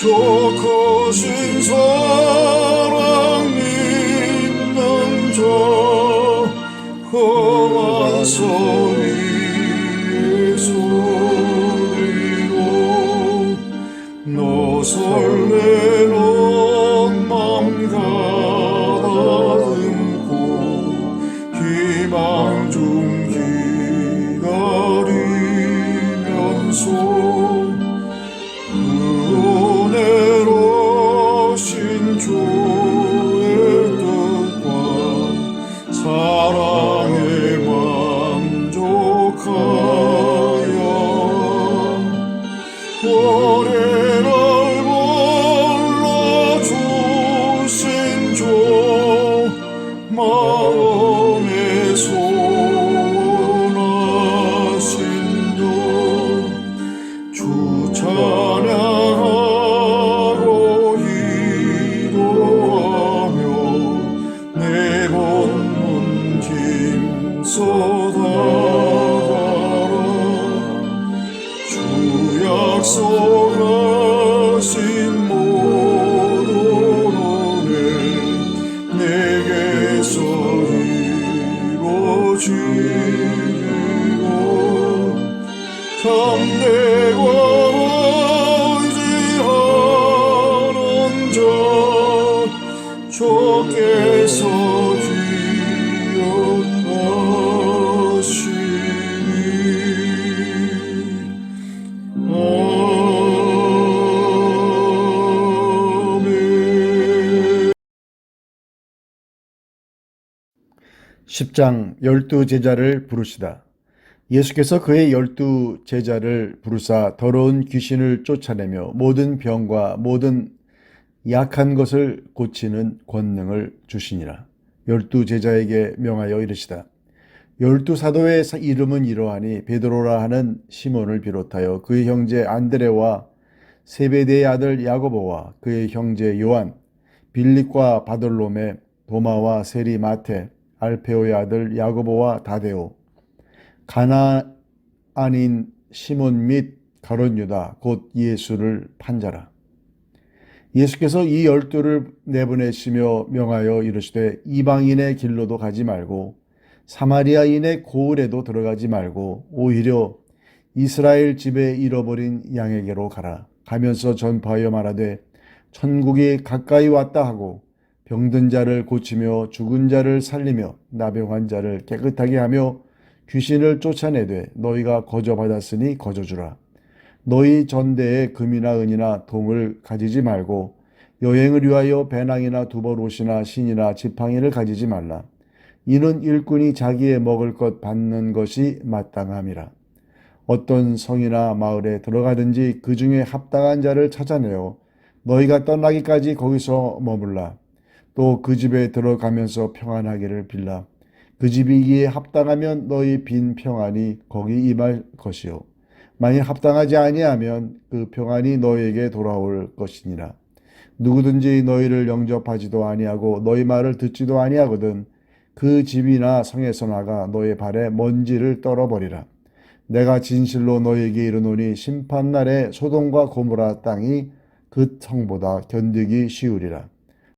저 크신 사랑 믿는 자 험한 서 위에 소리로 너 설레는 맘 가다듬고 희망 중 만 약속하신 은혜 내게서 이루어지리고 참되고 10장 열두 제자를 부르시다. 예수께서 그의 열두 제자를 부르사 더러운 귀신을 쫓아내며 모든 병과 모든 약한 것을 고치는 권능을 주시니라. 열두 제자에게 명하여 이르시다. 열두 사도의 사- 이름은 이러하니 베드로라 하는 시몬을 비롯하여 그의 형제 안드레와 세베대의 아들 야고보와 그의 형제 요한, 빌립과 바돌로메, 도마와 세리 마테, 알페오의 아들 야고보와 다데오, 가나안인 시몬 및 가론 유다 곧 예수를 판자라. 예수께서 이 열두를 내보내시며 명하여 이르시되 이방인의 길로도 가지 말고 사마리아인의 고을에도 들어가지 말고 오히려 이스라엘 집에 잃어버린 양에게로 가라. 가면서 전파하여 말하되 천국이 가까이 왔다 하고 병든 자를 고치며 죽은 자를 살리며 나병한 자를 깨끗하게 하며 귀신을 쫓아내되 너희가 거저 받았으니 거저 주라. 너희 전대에 금이나 은이나 동을 가지지 말고 여행을 위하여 배낭이나 두벌 옷이나 신이나 지팡이를 가지지 말라. 이는 일꾼이 자기의 먹을 것 받는 것이 마땅함이라. 어떤 성이나 마을에 들어가든지 그 중에 합당한 자를 찾아내어 너희가 떠나기까지 거기서 머물라. 또 그 집에 들어가면서 평안하기를 빌라. 그 집이 이에 합당하면 너희 빈 평안이 거기 임할 것이요. 만일 합당하지 아니하면 그 평안이 너희에게 돌아올 것이니라. 누구든지 너희를 영접하지도 아니하고 너희 말을 듣지도 아니하거든 그 집이나 성에서 나가 너희 발에 먼지를 떨어버리라. 내가 진실로 너희에게 이르노니 심판날에 소돔과 고모라 땅이 그 성보다 견디기 쉬우리라.